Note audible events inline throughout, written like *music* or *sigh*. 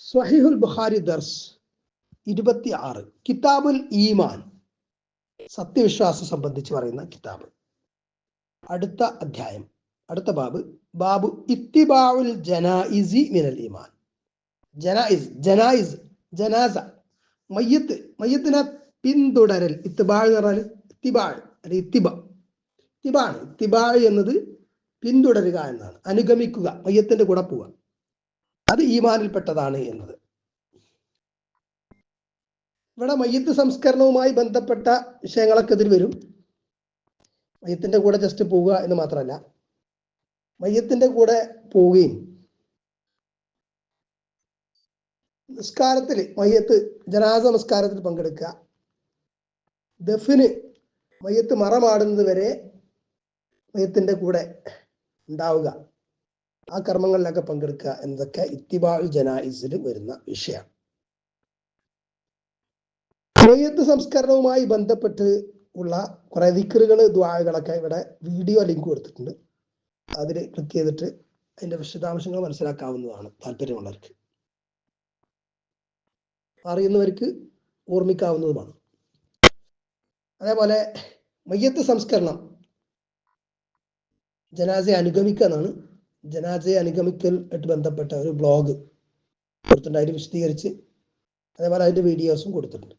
സ്വഹിഹുൽ ബുഖാരി ദർസ് ഇരുപത്തി ആറ് കിതാബുൽ ഈമാൻ. സത്യവിശ്വാസം സംബന്ധിച്ച് പറയുന്ന കിതാബ്. അടുത്ത അധ്യായം. അടുത്ത ബാബ്. ബാബു ഇത്തിബാവുൽ ജനായിസി മിനൽ ഈമാൻ. ജനായിസ് ജനായിസ് ജനാസ. മയ്യത്ത് മയ്യത്തിനെ പിന്തുടരൽ. ഇത്തിബാഴ് എന്ന് പറഞ്ഞാൽ ഇത്തിബാഴ് അല്ലെ ഇത്തിബ. ഇത്തിബാണ് ഇത്തിബാഴ് എന്നത് പിന്തുടരുക എന്നാണ്. അനുഗമിക്കുക. മയ്യത്തിന്റെ കൂടെ പോവുക. അത് ഈമാനിൽപ്പെട്ടതാണ് എന്നത്. ഇവിടെ മയ്യത്ത് സംസ്കരണവുമായി ബന്ധപ്പെട്ട വിഷയങ്ങളൊക്കെ ഇതിൽ വരും. മയ്യത്തിന്റെ കൂടെ ജസ്റ്റ് പോവുക എന്ന് മാത്രമല്ല. മയ്യത്തിന്റെ കൂടെ പോവുകയും നിസ്കാരത്തിൽ മയ്യത്ത് ജനാസ നമസ്കാരത്തിൽ പങ്കെടുക്കുക. ദഫിന് മയ്യത്ത് മറമാടുന്നത് വരെ മയ്യത്തിന്റെ കൂടെ ഉണ്ടാവുക. ആ കർമ്മങ്ങളിലൊക്കെ പങ്കെടുക്കുക എന്നതൊക്കെ ഇത്തിബാൾ ജനായിസിൽ വരുന്ന വിഷയമാണ് മയ്യത്ത് സംസ്കരണവുമായി ബന്ധപ്പെട്ട് ഉള്ള കുറെ വിക്രുകൾ ദ്വാരകളൊക്കെ ഇവിടെ വീഡിയോ ലിങ്ക് കൊടുത്തിട്ടുണ്ട്. അതിൽ ക്ലിക്ക് ചെയ്തിട്ട് അതിന്റെ വിശദാംശങ്ങൾ മനസ്സിലാക്കാവുന്നതാണ് താല്പര്യമുള്ളവർക്ക്. അറിയുന്നവർക്ക് ഓർമ്മിക്കാവുന്നതുമാണ്. അതേപോലെ മയ്യത്ത് സംസ്കരണം ജനാസെ അനുഗമിക്കുക എന്നാണ് ജനാസയെ അനുഗമിക്കൽ ആയിട്ട് ബന്ധപ്പെട്ട ഒരു ബ്ലോഗ് കൊടുത്തിട്ടുണ്ട് അതിൽ വിശദീകരിച്ച് അതേപോലെ അതിന്റെ വീഡിയോസും കൊടുത്തിട്ടുണ്ട്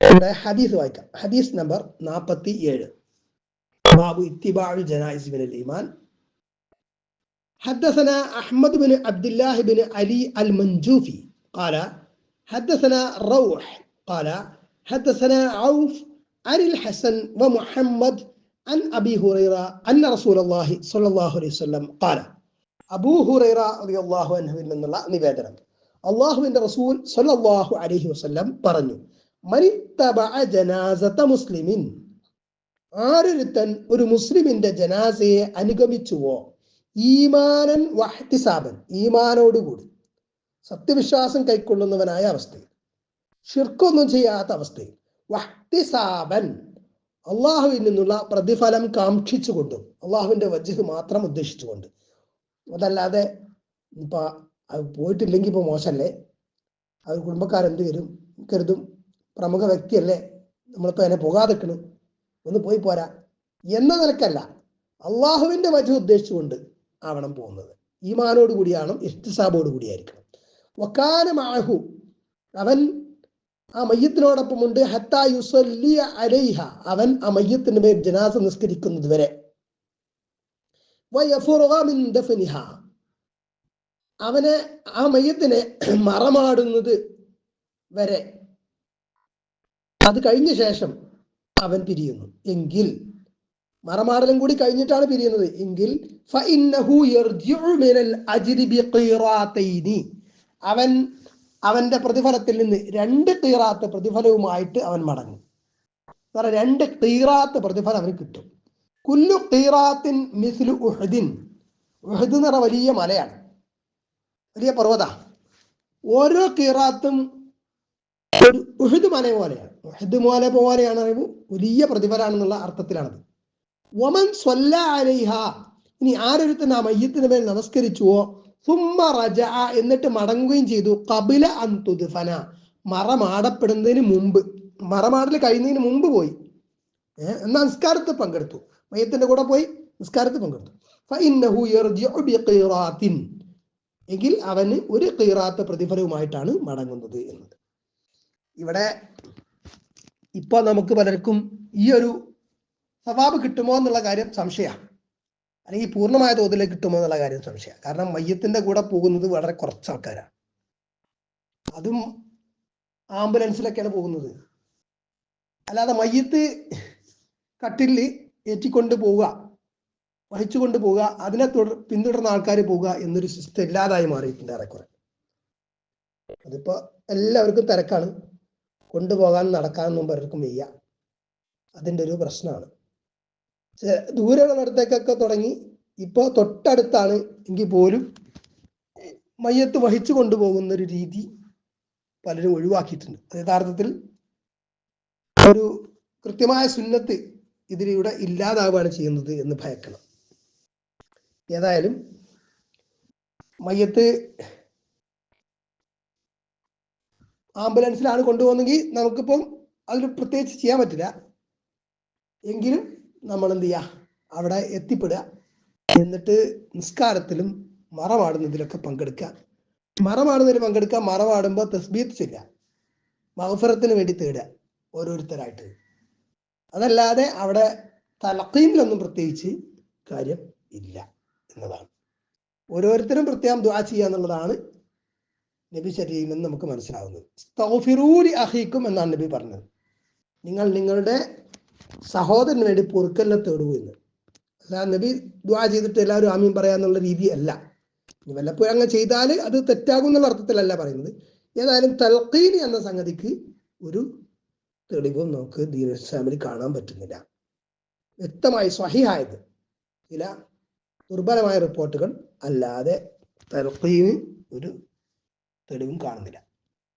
ഇവിടെ ഹദീസ് വായിക്കാം ഹദീസ് നമ്പർ നാൽപ്പത്തി ഏഴ് ബാബു ഇത്തിബാഴ് ജനായിസ് ബിൻ ഈമാൻ حدثنا أحمد بن عبد الله بن علي المنجوفي قال حدثنا روح قال حدثنا عوف عن الحسن ومحمد അൻ അബി ഹുറൈറ അന്ന അലൈഹി സ്വല്ലം കാല അബൂ ഹുറൈറ അലി അള്ളാഹു നിന്നുള്ള നിവേദനം. അള്ളാഹുവിന്റെ റസൂൽ സല്ലാഹു അലൈഹി വസ്ല്ലം പറഞ്ഞു ജനാസത്ത മുസ്ലിമിൻ. ആരൊരുത്തൻ ഒരു മുസ്ലിമിന്റെ ജനാസയെ അനുഗമിച്ചുവോ? ഈമാനൻ വഹ്തിസാബൻ ഈമാനോടുകൂടി. സത്യവിശ്വാസം കൈക്കൊള്ളുന്നവനായ അവസ്ഥയിൽ. ഷിർക്കൊന്നും ചെയ്യാത്ത അവസ്ഥയിൽ. വഹ്തിസാബൻ. അള്ളാഹുവിൽ നിന്നുള്ള പ്രതിഫലം കാക്ഷിച്ചുകൊണ്ടും അള്ളാഹുവിന്റെ വജ്ജ് മാത്രം ഉദ്ദേശിച്ചുകൊണ്ട് അതല്ലാതെ ഇപ്പൊ പോയിട്ടില്ലെങ്കിൽ ഇപ്പൊ മോശമല്ലേ അത് കുടുംബക്കാരെന്ത് വരും? കരുതും. പ്രമുഖ വ്യക്തിയല്ലേ? നമ്മളിപ്പോ അതിനെ പോകാതെക്കണ് ഒന്ന് പോയി പോരാ. എന്ന നിലക്കല്ല. അള്ളാഹുവിന്റെ വജു ഉദ്ദേശിച്ചുകൊണ്ട് ആവണം പോകുന്നത്. ഈമാനോട് കൂടിയാണ് ഇഷ്ടിസാബോട് കൂടിയായിരിക്കണം വക്കാന അവൻ ആ മയ്യത്തിനോടൊപ്പം ഉണ്ട് ഹത്താ യുസല്ലിയ അലൈഹ. അവൻ ആ മയ്യത്തിന് മേൽ ജനാസ നിസ്കരിക്കുന്നത് വരെ. അവനെ ആ മയ്യത്തിനെ *clears throat* മറമാടുന്നത് വരെ. അത് കഴിഞ്ഞ ശേഷം അവൻ പിരിയുന്നു. എങ്കിൽ മറമാടലും കൂടി കഴിഞ്ഞിട്ടാണ് പിരിയുന്നത്. എങ്കിൽ അവൻ അവന്റെ പ്രതിഫലത്തിൽ നിന്ന് രണ്ട് തീറാത്ത് പ്രതിഫലവുമായിട്ട് അവൻ മടങ്ങും. രണ്ട് തീറാത്ത് പ്രതിഫലം അവന് കിട്ടും. കുല്ലു തീറാത്തിൻ മിസ്ലു ഉഹദിൻ. ഉഹദ് പറഞ്ഞ വലിയ മലയാണ്. വലിയ പർവത. ഓരോ തീറാത്തും ഉഹദ് മല പോലെയാണ്. ഉഹദ് മല പോലെയാണ് പറയുമ്പോൾ വലിയ പ്രതിഫലമാണെന്നുള്ള അർത്ഥത്തിലാണത്. ഒമൻ സ്വല്ല അലൈഹ. ഇനി ആരൊരുത്തൻ ആ മയ്യത്തിന് മേൽ നമസ്കരിച്ചുവോ സുമ്മ റജ എന്നിട്ട് മടങ്ങുകയും ചെയ്തു. കപില അന്തുദ്ഫന മറമാടപ്പെടുന്നതിന് മുമ്പ്. മറമാടൽ കഴിയുന്നതിന് മുമ്പ് പോയി. എന്നാൽ നിസ്കാരത്തിൽ പങ്കെടുത്തു. മയത്തിന്റെ കൂടെ പോയി നിസ്കാരത്തിൽ പങ്കെടുത്തു. എങ്കിൽ അവന് ഒരു കീറാത്ത പ്രതിഫലവുമായിട്ടാണ് മടങ്ങുന്നത് എന്നത്. ഇവിടെ ഇപ്പൊ നമുക്ക് പലർക്കും ഈ ഒരു സവാബ് കിട്ടുമോ എന്നുള്ള കാര്യം സംശയമാണ്. അല്ലെങ്കിൽ പൂർണമായ തോതിൽ കിട്ടുമോ എന്നുള്ള കാര്യം സംശയം കാരണം മയ്യത്തിന്റെ കൂടെ പോകുന്നത് വളരെ കുറച്ച് ആൾക്കാരാണ് അതും ആംബുലൻസിലൊക്കെയാണ് പോകുന്നത്. അല്ലാതെ മയ്യത്ത് കട്ടിലിൽ ഏറ്റിക്കൊണ്ട് പോവുക വഹിച്ചുകൊണ്ട് പോവുക അതിനെ തുടർ പിന്തുടർന്ന ആൾക്കാർ പോവുക എന്നൊരു സിസ്റ്റം ഇല്ലാതായി മാറിയിട്ടുണ്ട് ഏറെക്കുറെ. അതിപ്പോ എല്ലാവർക്കും തിരക്കാണ്. കൊണ്ടുപോകാൻ നടക്കാൻ നടക്കാനൊന്നും പലർക്കും വയ്യ. അതിന്റെ ഒരു പ്രശ്നമാണ്. ദൂരമുള്ളിടത്തേക്കൊക്കെ തുടങ്ങി. ഇപ്പോൾ തൊട്ടടുത്താണ് എങ്കിൽ പോലും മയ്യത്ത് വഹിച്ചു കൊണ്ടുപോകുന്ന ഒരു രീതി പലരും ഒഴിവാക്കിയിട്ടുണ്ട്. യഥാർത്ഥത്തിൽ ഒരു കൃത്യമായ സുന്നത്ത് ഇതിലൂടെ ഇല്ലാതാവുകയാണ് ചെയ്യുന്നത് എന്ന് ഭയക്കണം. ഏതായാലും മയ്യത്ത് ആംബുലൻസിലാണ് കൊണ്ടുപോകുന്നെങ്കിൽ നമുക്കിപ്പം അതിൽ പ്രത്യേകിച്ച് ചെയ്യാൻ പറ്റില്ല. എങ്കിലും നമ്മൾ എന്ത് ചെയ്യുക അവിടെ എത്തിപ്പെടുക. എന്നിട്ട് നിസ്കാരത്തിലും മറമാടുന്നതിലൊക്കെ പങ്കെടുക്കുക. മറമാടുന്നതിൽ പങ്കെടുക്കുക മറമാടുമ്പോൾ തസ്ബീത്ത് ചെല്ലുക. മഹഫറത്തിന് വേണ്ടി തേടുക ഓരോരുത്തരായിട്ട്. അതല്ലാതെ അവിടെ തലക്കീമിലൊന്നും പ്രത്യേകിച്ച് കാര്യം ഇല്ല എന്നതാണ്. ഓരോരുത്തരും പ്രത്യേകം ദ്വാ ചെയ്യുക എന്നുള്ളതാണ് നബി ശരീരം എന്ന് നമുക്ക് മനസ്സിലാവുന്നത്. അഹീക്കും എന്നാണ് നബി പറഞ്ഞത്. നിങ്ങൾ നിങ്ങളുടെ സഹോദരന് വേണ്ടി പൊറുക്കലിനെ തേടൂ എന്ന് അല്ല നബി ദ്വാ ചെയ്തിട്ട് എല്ലാവരും ആമീൻ പറയാന്നുള്ള രീതി അല്ല വല്ലപ്പോഴും അങ്ങ് ചെയ്താൽ അത് തെറ്റാകും എന്നുള്ള അർത്ഥത്തിലല്ല പറയുന്നത്. ഏതായാലും തൽക്കീനി എന്ന സംഗതിക്ക് ഒരു തെളിവും നമുക്ക് ദീൻ ഇസ്ലാമിൽ കാണാൻ പറ്റുന്നില്ല. വ്യക്തമായി സ്വഹിയായത് ചില ദുർബലമായ റിപ്പോർട്ടുകൾ അല്ലാതെ തൽക്കീന് ഒരു തെളിവും കാണുന്നില്ല.